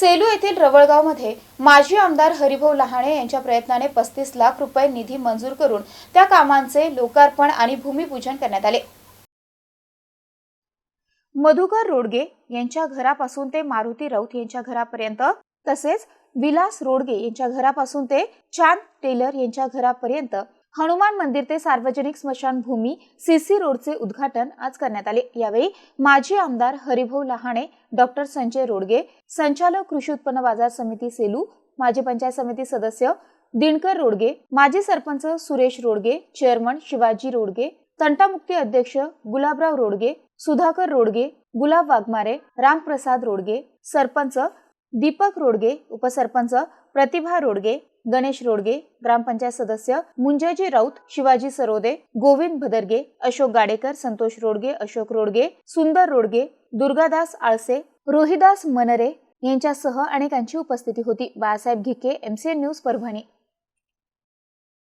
सेलू येथील रवळगावमध्ये माजी आमदार हरिभाऊ लहाणे यांच्या प्रयत्नाने पस्तीस लाख रुपये निधी मंजूर करून त्या कामांचे लोकार्पण आणि भूमिपूजन करण्यात आले. मधुकर रोडगे यांच्या घरापासून ते मारुती राऊत यांच्या घरापर्यंत तसेच विलास रोडगे यांच्या घरापासून ते चांद टेलर यांच्या घरापर्यंत हनुमान मंदिर ते सार्वजनिक स्मशानभूमी सीसी रोडचे उद्घाटन आज करण्यात आले. यावेळी माजी आमदार हरिभाऊ लहाणे डॉक्टर संजय रोडगे संचालक कृषी उत्पन्न बाजार समिती सेलू माजी पंचायत समिती सदस्य दिनकर रोडगे माजी सरपंच सुरेश रोडगे चेअरमन शिवाजी रोडगे तंटामुक्ती अध्यक्ष गुलाबराव रोडगे सुधाकर रोडगे गुलाब वाघमारे रामप्रसाद रोडगे सरपंच दीपक रोडगे उपसरपंच प्रतिभा रोडगे गणेश रोडगे ग्रामपंचायत सदस्य मुंजाजी राऊत शिवाजी सरोदे गोविंद भदरगे अशोक गाडेकर संतोष रोडगे अशोक रोडगे सुंदर रोडगे दुर्गादास आळसे रोहिदास मनरे यांच्यासह अनेकांची उपस्थिती होती. Balasaheb Ghike MCN news Parbhani.